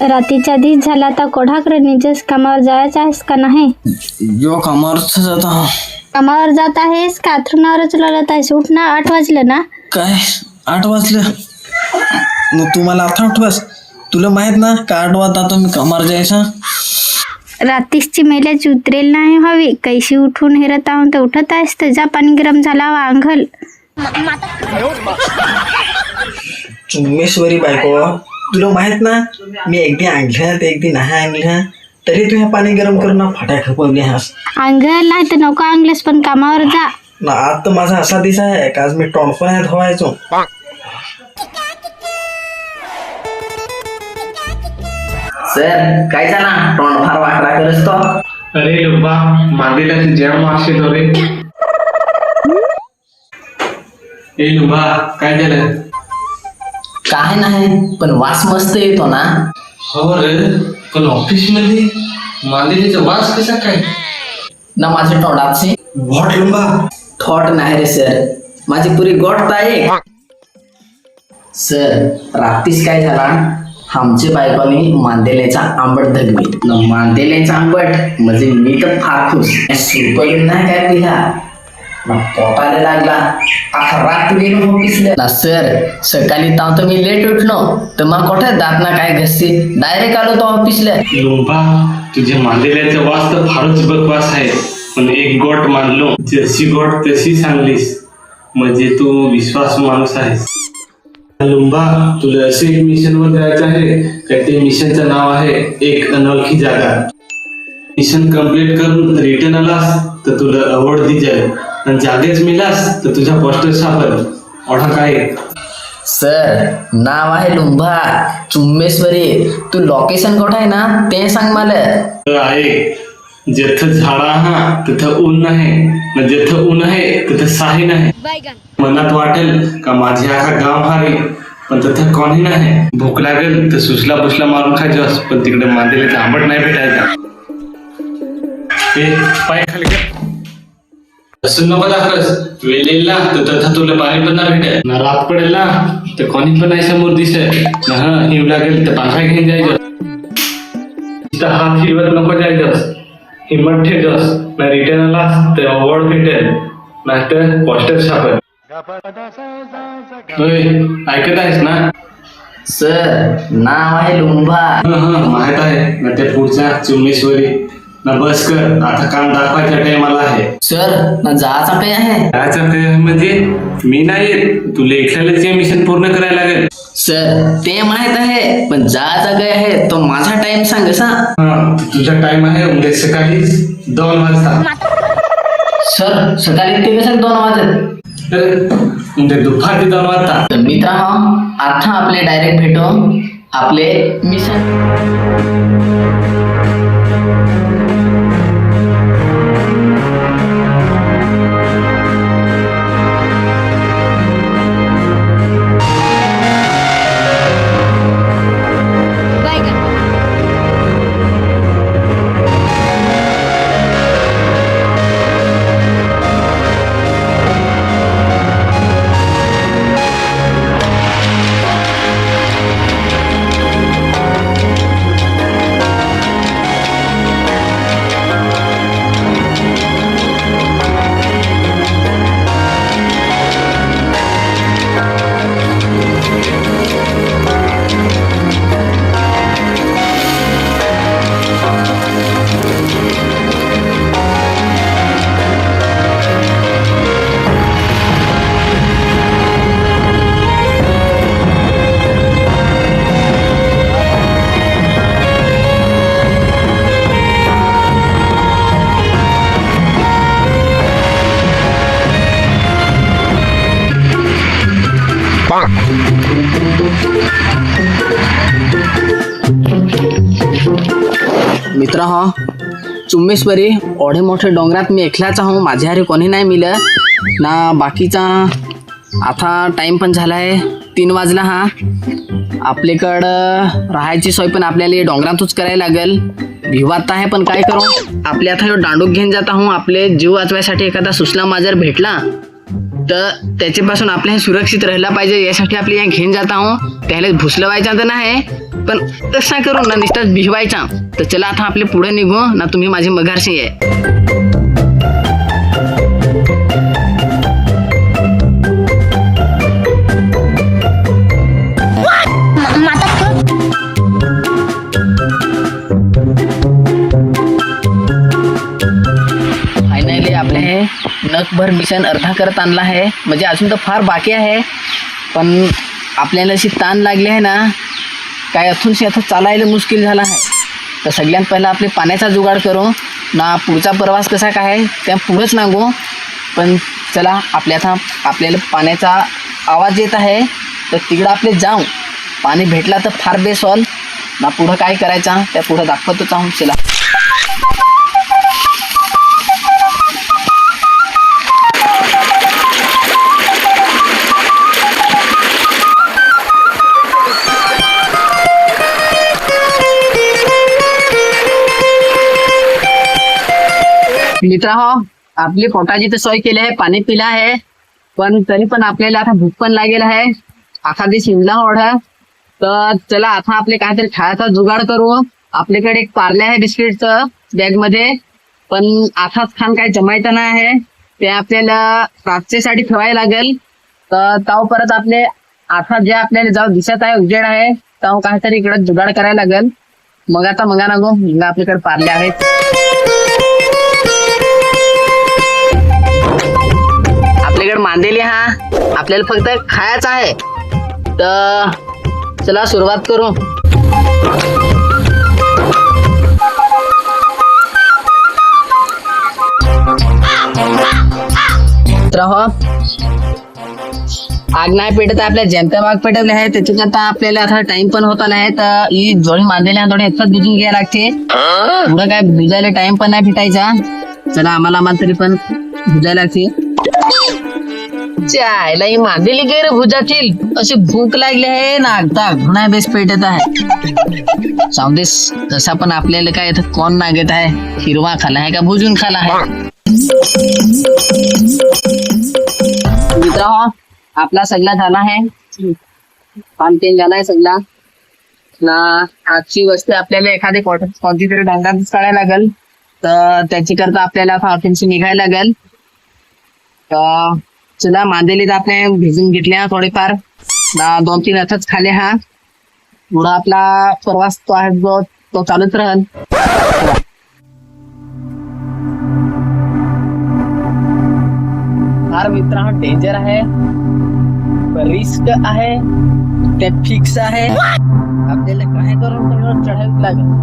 रात्रीच्या आधीच झाला आता कोढाकडे निजस कामावर जायचं आहेस का नाही? यो कामावरच जाता कामावर जात आहेस का? अथरुणावरच लढत आहेस? उठ ना आठ वाजले ना? काय? आठ वाजलं? मग तू मला आता उठवास तुला माहीत ना का आठ वाजता तुम्ही कामावर जायचा? रात्रीची मेल्याची उतरेल नाही हवी कैशी उठून हेरत आहोत तर उठत आहेस तर जा पाणी गरम झाला वा अंघल चुम्मेश्वरी बायको तुला माहीत ना मी एकदी आणल्या ते एकदी नाही आणल्या तरी तू ह्या पाणी गरम करून ना फाट्या खपवली हास अंघल नाही तर नको अंगलेस पण कामावर जा. ना आज तर माझा असा दिस आहे का आज मी टोणफोन आहे धवायचो सर काय झाला? तोंड फार वाकडा करस तो. अरे लुब्बा मांदिलाची जॅम मारशी तो रे. ए लुब्बा काय झालं काय नाही पण वास मस्त येतो ना. हो रे पण ऑफिसमध्ये मांदिलीचा वास कसा काय? ना माझ्या तोंडाचे. व्हॉट लंबा थॉट नाही रे सर. माझी पुरी गोट आहे सर रात्रीच काय झाला? आमच्या बायकोनी मांदेल्याचा आंबट धगवी. न मांदेल्याचा आंबट म्हणजे मी तर फार खुश. सुपर नाही काय ना पोटाला लागला. रात्री ऑफिसला ना सर सकाळी ताव तर मी लेट उठलो. तर मग कुठे जात ना काय घसते? डायरेक्ट आलो तो ऑफिसला. लुब्बा तुझ्या मांदिल्याचा वास तर फारच बकवास आहे पण एक गोट मानलो. जशी गोट तशी सांगलीस. म्हणजे तू विश्वास माणूस आहेस. लुंबा तुला असे एक मिशन वर जायचं आहे. का ते मिशनचं नाव आहे एक अनोळखी जागा. मिशन कंप्लीट करून रिटर्न आलास तर तुला अवॉर्ड दी जाईल आणि जागेच मिळास तर तुझ्या पोस्टर सापड ओढा काय? सर नाव आहे लुंभा चुम्मेश्वरी. तू लोकेशन कुठं आहे ना ते सांग मला. तर आहे. जेथं झाडा हा तिथं ऊन नाही न जेथं ऊन आहे तिथं साही नाही. मनात वाटेल का माझे आखा गाव हारी? पण तिथं कोणी नाही. भूक लागेल तर सुसला बुसला मारून खायचोस पण तिकडे मांदिलेचा आंबट नाही भेटायचा ए पाय खाली असं नको दाखवस ना तर तथा तुला पाणी पण नाही भेटेल ना रात पडेल ना तर कोणी पण नाही समोर दिसत. ना हिव लागेल तर पांघरा घेऊन जायचं. हात फिरवत नको जायचंस हिंमत ठेवतोस ना रिटर्न आलास तर अवॉर्ड भेटेल. नाहीतर पोस्टर सापड होय ऐकत आहेस ना? सर नाव आहे लुंभा हं, हं, माहीत आहे. ना ते पुढच्या चुम्मेश्वरी ना बस कर. आता काम दाखवायचा टाइम आला आहे. सर ना जायचं काय आहे. कायचं ते म्हणजे मी नाही येत. तुला एकट्यालाच हे मिशन पूर्ण करायला लागेल. सर ते माहीत आहे पण जायचं काय आहे तो माझा टाइम सांग सा हा तुझा टाइम आहे उद्या सकाळी दोन वाजता. सर सकाळी ते कसं दोन वाजत? उद्या दुपारी दोन वाजता. तर मित्र हो आता आपले डायरेक्ट भेटो. आपले मिशन मित्र हो. चुम्मेश्वरी ओढे मोठे डोंगरात मी एकलाच आहो. माझ्या हरी कोणी नाही मिळत. ना बाकीचा. आता टाइम पण झाला आहे तीन वाजला हा. आपल्याकडं राहायची सोय पण आपल्याला डोंगरातच करायला लागेल. भिवात आहे पण काय करू? आपल्या आता दांडूक घेऊन जात आहो. आपले जीव वाचवायसाठी एखादा सुसला माजर भेटला. तर त्याच्यापासून आपल्या हे सुरक्षित राहिला पाहिजे. यासाठी आपले या घेऊन जात आहो. त्याला भुसलवायचा तर नाही. पण तसा करू ना नुसताच भिवायचा तर चला आता आपले पुढे निघू. ना तुम्ही माझी मघारशी आहे. नखभर मिशन अर्धा करत आणला आहे. म्हणजे अजून तर फार बाकी आहे. पण आपल्याला अशी ताण लागली आहे ना काय अथूनशी आता चालायला मुश्किल झाला आहे. तर सगळ्यात पहिला आपले पाण्याचा जुगाड करू. ना पुढचा प्रवास कसा काय आहे त्या पुढंच नागू पण चला आपल्या आता आपल्याला पाण्याचा आवाज येत आहे. तर तिकडं आपले जाऊ. पाणी भेटला तर फार बेस्ट ना पुढं काय करायचा त्या पुढं दाखवतोच आहोत. चला. मित्रा हो आपली पोटाची तर सोय केली आहे पाणी पिलं आहे पण तरी पण आपल्याला आता भूक पण लागेल आहे. एखादी शिमला ओढा तर चला आता आपले काहीतरी खायचा जुगाड करू. आपल्याकडे एक पार्ले आहे बिस्किटचं बॅगमध्ये पण आताच खान काही जमायचं नाही आहे. ते आपल्याला रात्रीसाठी ठेवायला लागेल. तर ताव परत आपले आता जे आपल्याला जाऊ दिसत आहे उजेड आहे तो काहीतरी इकडे जुगाड करायला लागेल. मग आता मगा नको मग आपल्याकडे पार्ले आहेत. आपल्याकडे मांदेली हा. आपल्याला फक्त खायचा आहे. तर चला सुरुवात करू. हो आग नाही पेटत आपल्या जनता बाग पेटवले आहे त्याच्याकरता आपल्याला आता टाइम पण होत आहे तर ही जोडी आहे थोडी एकच भिजून घ्यायला लागते. पुढं काय भिजायला टाइम पण नाही भेटायचा. चला आम्हाला मात्र तरी पण भिजायला लागते. चायला ही मांदेली गैर भुजातील अशी भूक लागली आहे ना नाही घुणा बेस पेटत आहे. सावदेस तसा पण आपल्याला काय इथं कोण नागत आहे हिरवा खाला आहे का भुजून खाला आहे? मित्र आपला सगळा झाला आहे. पामतेन झालाय सगळा. ना आजची वस्तू आपल्याला एखादी कॉटन कोणती तरी डांगात काढायला लागेल. तर त्याची करता आपल्याला फाउंटेनशी निघायला लागेल. तर चला मांदेली आपले भिजून घेतल्या थोडेफार. दोन तीन अर्थच खाले हा. पुढं आपला प्रवास तो आहे जो तो चालूच राहील. फार मित्र हा डेंजर आहे रिस्क आहे. ते फिक्स आहे. आपल्याला काय करून चढायला लागेल.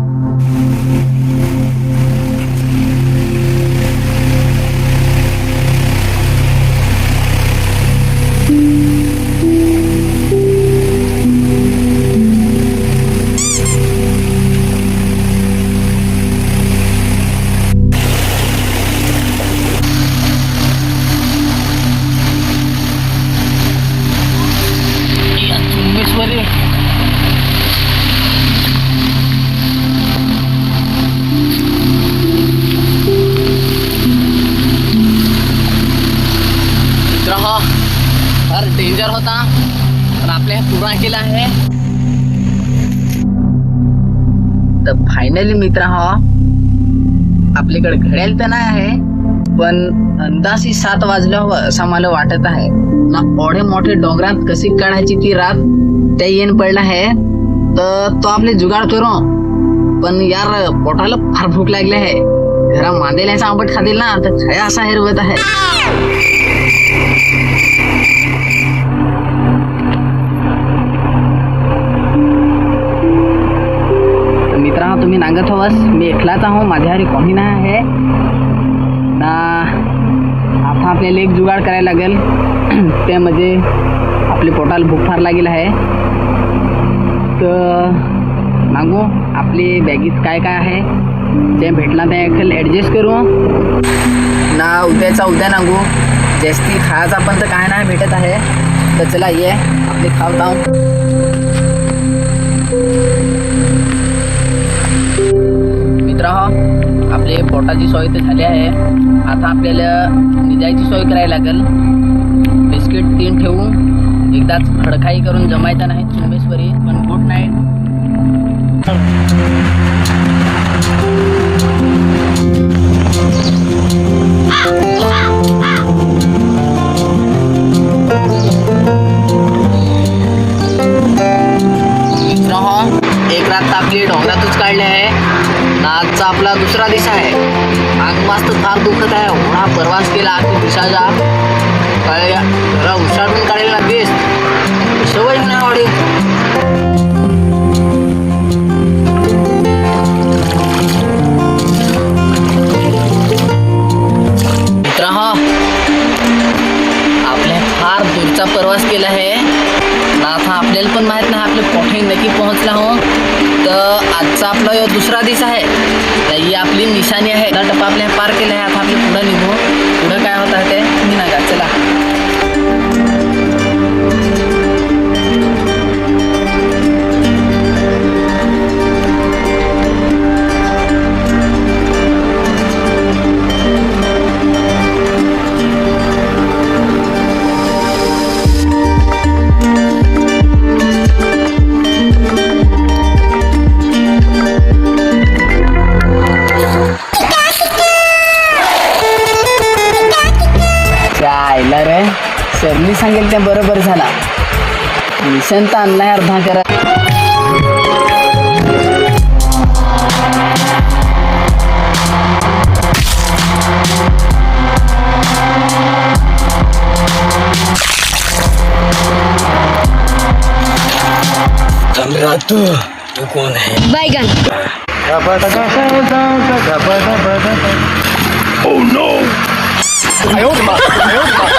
होता. पण आपल्या पुरा केला आहे. तर फायनली मित्र हो आपल्याकडे घड्याल तर नाही आहे पण अंदाजी सात वाजलं हवं असं मला वाटत आहे. ना ओढे मोठे डोंगरात कशी काढायची ती रात ते येण पडला आहे. तर तो आपले जुगाड करू. पण यार पोटाला फार भूक लागली आहे. घरा मांदेल्याचा आंबट खातील ना तर खया असा हिरवत आहे. बसलाच आहो माझ्या घरी कोणी नाही आहे. ना आता आपल्याला एक जुगाड करायला लागेल. ते म्हणजे आपले पोटाला भूक फार लागेल आहे. तर मागू आपली बॅगीत काय काय आहे? जे भेटला ते खाली ॲडजस्ट करू. ना उद्याचा उद्या नागू. जास्ती खायचा पण तर काय नाही भेटत आहे. तर चला ये आपले खाव लावून आपले पोटाची सोय तर झाली आहे. आता आपल्याला निजायची सोय करायला लागेल. बिस्किट तीन ठेवू एकदाच खडखाई करून जमायचा नाही सोमेश्वरी पण गुड नाईट एक रात आपली डोंगरातच काढले आहे. आजचा आपला दुसरा दिशा आहे. आग मस्त फार दुखत आहे. एवढा प्रवास केला आखी दिवसाचा काय जरा उशाटून काढलेला दिस. सवय नाही वाढेल मित्र आपल्या फार दूरचा प्रवास केला आहे. ना आता आपल्याला पण माहीत नाही आपले कोठे नक्की पोहोचला हो. तर आजचा आपला दुसरा दिस आहे. तर ही आपली निशाणी आहे. टप्पा आपल्या पार केला आहे आता आपली पुढं निघू. पुढं काय होत आहे ते? मिशन तर आणलाय अर्धा करा बैगन Bonk.